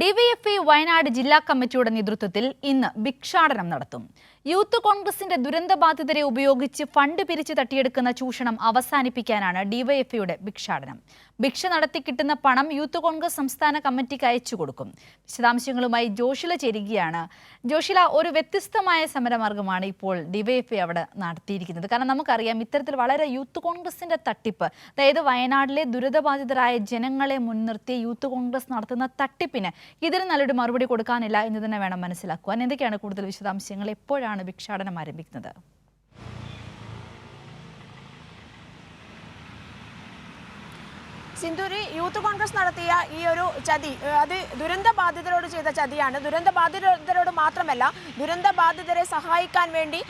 DYFI Wayanad ജില്ലാ കമ്മിറ്റിയുടെ നേതൃത്വത്തിൽ ഇന്ന് ഭിക്ഷാടനം നടത്തും. യൂത്ത് കോൺഗ്രസിന്റെ ദുരന്തബാധിതരെ ഉപയോഗിച്ച് ഫണ്ട് പിരിച്ചു തട്ടിയെടുക്കുന്ന ചൂഷണം അവസാനിപ്പിക്കാനാണ് ഡിവൈഎഫ്ഐയുടെ ഭിക്ഷാടനം. ഭിക്ഷ നടത്തി കിട്ടുന്ന പണം യൂത്ത് കോൺഗ്രസ് സംസ്ഥാന കമ്മിറ്റിക്ക് അയച്ചു കൊടുക്കും. വിശദാംശങ്ങളുമായി ജോഷില ചേരുകയാണ്. ജോഷില ഒരു വ്യത്യസ്തമായ സമരമാർഗമാണ് ഇപ്പോൾ ഡിവൈഎഫ്ഐ അവിടെ നടത്തിയിരിക്കുന്നത്. കാരണം നമുക്കറിയാം ഇത്തരത്തിൽ വളരെ യൂത്ത് കോൺഗ്രസിന്റെ തട്ടിപ്പ് അതായത് വയനാട്ടിലെ ദുരിതബാധിതരായ ജനങ്ങളെ മുൻനിർത്തി യൂത്ത് കോൺഗ്രസ് നടത്തുന്ന തട്ടിപ്പിന് ഇതിന് നല്ലൊരു മറുപടി കൊടുക്കാനില്ല എന്ന് തന്നെ വേണം മനസ്സിലാക്കുവാൻ. എന്തൊക്കെയാണ് കൂടുതൽ വിശദാംശങ്ങൾ? എപ്പോഴാണ് ഭിക്ഷാടനം ആരംഭിക്കുന്നത്. സിന്ധൂരി യൂത്ത് കോൺഗ്രസ് നടത്തിയ ഈ ഒരു ചതി അത് ദുരന്ത ബാധിതരോട് ചെയ്ത ചതിയാണ്. ദുരന്ത ബാധിതരോട് മാത്രമല്ല ദുരന്ത ബാധിതരെ സഹായിക്കാൻ വേണ്ടി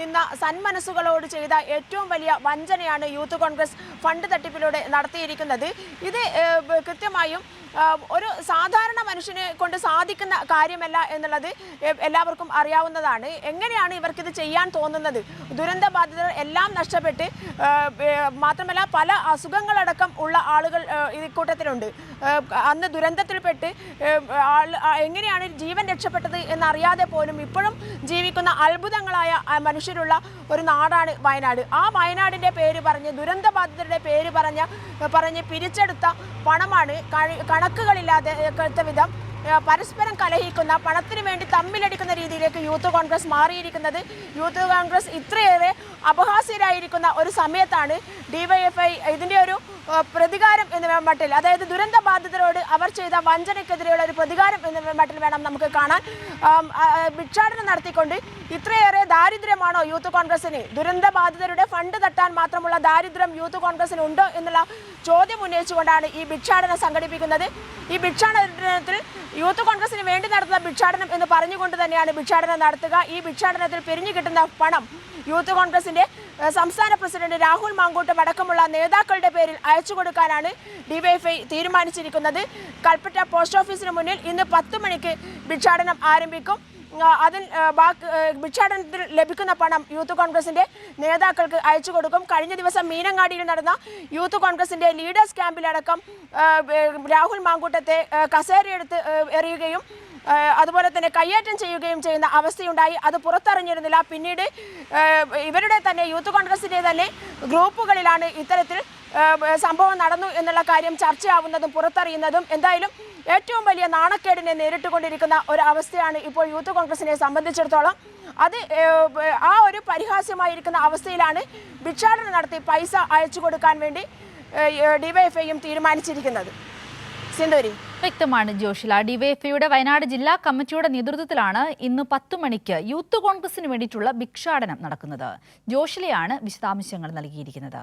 നിന്ന സന്മനസ്സുകളോട് ചെയ്ത ഏറ്റവും വലിയ വഞ്ചനയാണ് യൂത്ത് കോൺഗ്രസ് ഫണ്ട് തട്ടിപ്പിലൂടെ നടത്തിയിരിക്കുന്നത്. ഇത് കൃത്യമായും ഒരു സാധാരണ മനുഷ്യനെ കൊണ്ട് സാധിക്കുന്ന കാര്യമല്ല എന്നുള്ളത് എല്ലാവർക്കും അറിയാവുന്നതാണ്. എങ്ങനെയാണ് ഇവർക്കിത് ചെയ്യാൻ തോന്നുന്നത്? ദുരന്ത ബാധിതർ എല്ലാം നഷ്ടപ്പെട്ട് മാത്രമല്ല പല അസുഖങ്ങളടക്കം ഉള്ള ആളുകൾ ഇക്കൂട്ടത്തിലുണ്ട് അന്ന് ദുരന്തത്തിൽപ്പെട്ട് എങ്ങനെയാണ് ജീവൻ രക്ഷപ്പെട്ടത് എന്നറിയാതെ പോലും ഇപ്പോഴും ജീവിക്കുന്ന അത്ഭുതങ്ങളായ മനുഷ്യരുള്ള ഒരു നാടാണ് വയനാട്. ആ വയനാടിന്റെ പേര് പറഞ്ഞ് ദുരന്ത ബാധിതരുടെ പേര് പറഞ്ഞ പറഞ്ഞ് പിരിച്ചെടുത്ത പണമാണ് കണക്കുകളില്ലാതെ വിധം പരസ്പരം കലഹിക്കുന്ന പണത്തിന് വേണ്ടി തമ്മിലടിക്കുന്ന രീതിയിലേക്ക് യൂത്ത് കോൺഗ്രസ് മാറിയിരിക്കുന്നത്. യൂത്ത് കോൺഗ്രസ് ഇത്രയേറെ അപഹാസ്യരായിരിക്കുന്ന ഒരു സമയത്താണ് ഡിവൈഎഫ്ഐ ഇതിന്റെ ഒരു പ്രതികാരം എന്ന മട്ടിൽ. അതായത് ദുരന്ത ബാധിതരോട് അവർ ചെയ്ത വഞ്ചനയ്ക്കെതിരെയുള്ള ഒരു പ്രതികാരം എന്ന മട്ടിൽ വേണം നമുക്ക് കാണാൻ. ഭിക്ഷാടനം നടത്തിക്കൊണ്ട് ഇത്രയേറെ ദാരിദ്ര്യമാണോ യൂത്ത് കോൺഗ്രസിന്? ദുരന്ത ബാധിതരുടെ ഫണ്ട് തട്ടാൻ മാത്രമുള്ള ദാരിദ്ര്യം യൂത്ത് കോൺഗ്രസിന് ഉണ്ടോ എന്നുള്ള ചോദ്യം ഉന്നയിച്ചുകൊണ്ടാണ് ഈ ഭിക്ഷാടനം സംഘടിപ്പിക്കുന്നത്. ഈ ഭിക്ഷാടനത്തിൽ യൂത്ത് കോൺഗ്രസിന് വേണ്ടി നടത്തുന്ന ഭിക്ഷാടനം എന്ന് പറഞ്ഞുകൊണ്ട് തന്നെയാണ് ഭിക്ഷാടനം നടത്തുക. ഈ ഭിക്ഷാടനത്തിൽ പിരിഞ്ഞു കിട്ടുന്ന പണം യൂത്ത് കോൺഗ്രസിന്റെ സംസ്ഥാന പ്രസിഡന്റ് രാഹുൽ മാങ്കൂട്ടം അടക്കമുള്ള നേതാക്കളുടെ പേരിൽ അയച്ചു കൊടുക്കാനാണ് ഡിവൈഎഫ്ഐ തീരുമാനിച്ചിരിക്കുന്നത്. കൽപ്പറ്റ പോസ്റ്റ് ഓഫീസിന് മുന്നിൽ ഇന്ന് പത്ത് മണിക്ക് ഭിക്ഷാടനം ആരംഭിക്കും. അതിൽ ബാക്കി ഭിക്ഷാടനത്തിൽ ലഭിക്കുന്ന പണം യൂത്ത് കോൺഗ്രസിന്റെ നേതാക്കൾക്ക് അയച്ചു കൊടുക്കും. കഴിഞ്ഞ ദിവസം മീനങ്ങാടിയിൽ നടന്ന യൂത്ത് കോൺഗ്രസിന്റെ ലീഡേഴ്സ് ക്യാമ്പിലടക്കം രാഹുൽ മാങ്കൂട്ടത്തെ കസേരയെടുത്ത് എറിയുകയും അതുപോലെ തന്നെ കയ്യേറ്റം ചെയ്യുകയും ചെയ്യുന്ന അവസ്ഥയുണ്ടായി. അത് പുറത്തറിഞ്ഞിരുന്നില്ല. പിന്നീട് ഇവരുടെ തന്നെ യൂത്ത് കോൺഗ്രസിന്റെ തന്നെ ഗ്രൂപ്പുകളിലാണ് ഇത്തരത്തിൽ സംഭവം നടന്നു എന്നുള്ള കാര്യം ചർച്ചയാവുന്നതും പുറത്തറിയുന്നതും എന്തായാലും ഏറ്റവും വലിയ നാണക്കേടിനെ നേരിട്ടുകൊണ്ടിരിക്കുന്ന അവസ്ഥയാണ് ഇപ്പോൾ യൂത്ത് കോൺഗ്രസിനെ സംബന്ധിച്ചിടത്തോളം. അത് ആ ഒരു പരിഹാസ്യമായിരിക്കുന്ന അവസ്ഥയിലാണ് ഭിക്ഷാടനം നടത്തി പൈസ അയച്ചു കൊടുക്കാൻ വേണ്ടി ഡിവൈഎഫ്ഐയും തീരുമാനിച്ചിരിക്കുന്നത്. സിന്ധൂരി വ്യക്തമാണ് ജോഷില. ഡിവൈഎഫ്ഐയുടെ വയനാട് ജില്ലാ കമ്മിറ്റിയുടെ നേതൃത്വത്തിലാണ് ഇന്ന് പത്തു മണിക്ക് യൂത്ത് കോൺഗ്രസിന് വേണ്ടിയിട്ടുള്ള ഭിക്ഷാടനം നടക്കുന്നത്. ജോഷിലയാണ് വിശദാംശങ്ങൾ നൽകിയിരിക്കുന്നത്.